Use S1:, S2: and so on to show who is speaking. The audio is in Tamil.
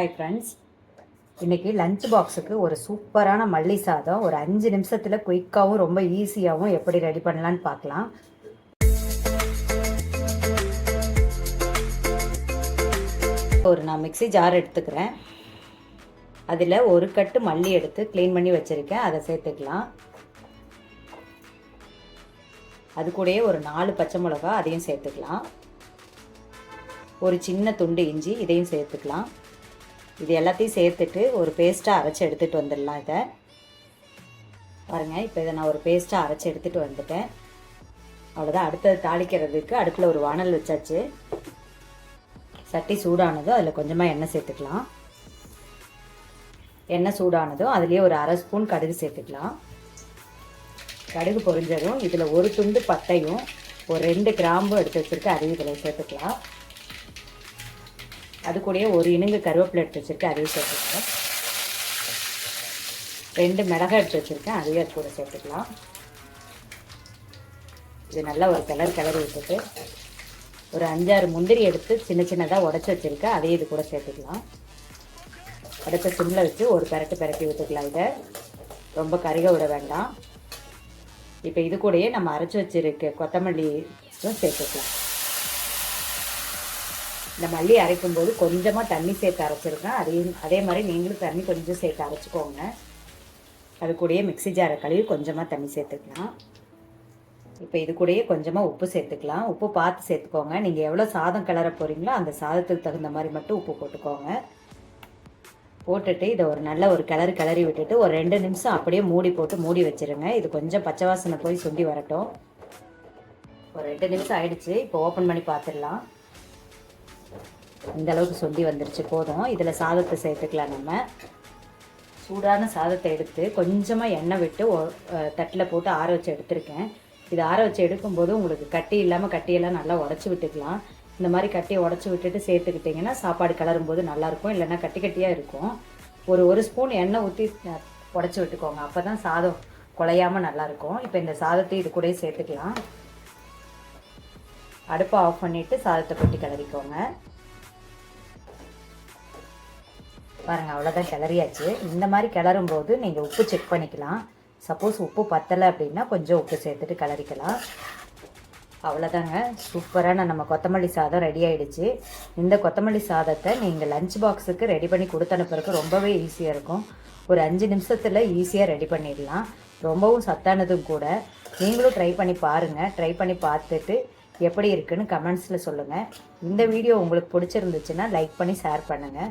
S1: ஹாய் ஃப்ரெண்ட்ஸ் இன்றைக்கி லஞ்ச் பாக்ஸுக்கு ஒரு சூப்பரான மல்லி சாதம் ஒரு அஞ்சு நிமிஷத்தில் குயிக்காகவும் ரொம்ப ஈஸியாகவும் எப்படி ரெடி பண்ணலான்னு பார்க்கலாம். ஒரு நான் மிக்ஸி ஜார் எடுத்துக்கிறேன். அதில் ஒரு கட்டு மல்லி எடுத்து க்ளீன் பண்ணி வச்சுருக்கேன். அதை சேர்த்துக்கலாம். அது கூடயே ஒரு நாலு பச்சை மிளகா அதையும் சேர்த்துக்கலாம். ஒரு சின்ன துண்டு இஞ்சி இதையும் சேர்த்துக்கலாம். இது எல்லாத்தையும் சேர்த்துட்டு ஒரு பேஸ்ட்டாக அரைச்சி எடுத்துகிட்டு வந்துடலாம் இதை. பாருங்கள் இப்போ இதை நான் ஒரு பேஸ்ட்டாக அரைச்சி எடுத்துகிட்டு வந்துட்டேன். அவ்வளோதான் அடுத்தது தாளிக்கிறதுக்கு அடுப்பில் ஒரு வானல் வச்சாச்சு. சட்டி சூடானதும் அதில் கொஞ்சமாக எண்ணெய் சேர்த்துக்கலாம். எண்ணெய் சூடானதும் அதுலேயே ஒரு அரை ஸ்பூன் கடுகு சேர்த்துக்கலாம். கடுகு பொரிஞ்சதும் இதில் ஒரு துண்டு பட்டையும் ஒரு ரெண்டு கிராம்பு எடுத்து வச்சுருக்க அதையும் இதில் சேர்த்துக்கலாம். அது கூடயே ஒரு இனுங்கு கருவேப்பிலை எடுத்து வச்சுருக்கேன் அதையும் சேர்த்துக்கலாம் ரெண்டு மிளகாய் எடுத்து வச்சுருக்கேன் அதையும் அது கூட சேர்த்துக்கலாம். இது நல்லா ஒரு கிளறு கிளறி விட்டுட்டு ஒரு அஞ்சாறு முந்திரி எடுத்து சின்ன சின்னதாக உடச்சி வச்சுருக்கேன் அதையும் இது கூட சேர்த்துக்கலாம். அடுத்த சிம்மில் வச்சு ஒரு பெரட்டு பெரட்டி விட்டுக்கலாம் இதை. ரொம்ப கருக விட வேண்டாம். இப்போ இது கூடயே நம்ம அரைச்சி வச்சுருக்க கொத்தமல்லியும் சேர்த்துக்கலாம். இந்த மல்லி அரைக்கும் போது கொஞ்சமாக தண்ணி சேர்த்து அரைச்சிருக்கேன் அதையும் அதே மாதிரி நீங்களும் தண்ணி கொஞ்சம் சேர்த்து அரைச்சிக்கோங்க. அது கூடயே மிக்ஸி ஜாரை கழுவி கொஞ்சமாக தண்ணி சேர்த்துக்கலாம். இப்போ இது கூடயே கொஞ்சமாக உப்பு சேர்த்துக்கலாம். உப்பு பார்த்து சேர்த்துக்கோங்க. நீங்கள் எவ்வளோ சாதம் கிளற போகிறீங்களோ அந்த சாதத்துக்கு தகுந்த மாதிரி மட்டும் உப்பு போட்டுக்கோங்க. போட்டுட்டு இதை ஒரு நல்ல ஒரு கிளறு கிளறி விட்டுட்டு ஒரு ரெண்டு நிமிஷம் அப்படியே மூடி போட்டு மூடி வச்சிருங்க. இது கொஞ்சம் பச்சை வாசனை போய் சுண்டி வரட்டும். ஒரு ரெண்டு நிமிஷம் ஆயிடுச்சு. இப்போ ஓப்பன் பண்ணி பார்த்துடலாம். இந்த அளவுக்கு வந்துருச்சு போதும். இதில் சாதத்தை சேர்த்துக்கலாம் நம்ம. சூடான சாதத்தை எடுத்து கொஞ்சமாக எண்ணெய் விட்டு தட்டில் போட்டு ஆற வச்சு எடுத்திருக்கேன். இது ஆற வச்சு எடுக்கும்போது உங்களுக்கு கட்டி இல்லாமல் கட்டியெல்லாம் நல்லா உடச்சி விட்டுக்கலாம். இந்த மாதிரி கட்டியை உடச்சி விட்டுட்டு சேர்த்துக்கிட்டிங்கன்னா சாப்பாடு கிளறும் போது நல்லாயிருக்கும் இல்லைன்னா கட்டி கட்டியாக இருக்கும். ஒரு ஒரு ஸ்பூன் எண்ணெய் ஊற்றி உடச்சி விட்டுக்கோங்க. அப்போ தான் சாதம் குலையாமல் நல்லாயிருக்கும். இப்போ இந்த சாதத்தை இது கூட சேர்த்துக்கலாம். அடுப்பை ஆஃப் பண்ணிவிட்டு சாதத்தை கொட்டி கிளறிக்கோங்க. பாருங்கள் அவ்வளோதான் கிளறியாச்சு. இந்த மாதிரி கிளறும் போது நீங்கள் உப்பு செக் பண்ணிக்கலாம். சப்போஸ் உப்பு பத்தலை அப்படின்னா கொஞ்சம் உப்பு சேர்த்துட்டு கிளறிக்கலாம். அவ்வளோதாங்க சூப்பரான நம்ம கொத்தமல்லி சாதம் ரெடி ஆகிடுச்சு இந்த கொத்தமல்லி சாதத்தை நீங்கள் லஞ்ச் பாக்ஸுக்கு ரெடி பண்ணி கொடுத்து அனுப்புறதுக்கு ரொம்பவே ஈஸியாக இருக்கும். ஒரு அஞ்சு நிமிஷத்தில் ஈஸியாக ரெடி பண்ணிடலாம். ரொம்பவும் சத்தானதும் கூட. நீங்களும் ட்ரை பண்ணி பாருங்கள் ட்ரை பண்ணி பார்த்துட்டு எப்படி இருக்குன்னு கமெண்ட்ஸில் சொல்லுங்கள் இந்த வீடியோ உங்களுக்கு பிடிச்சிருந்துச்சுன்னா லைக் பண்ணி ஷேர் பண்ணுங்கள்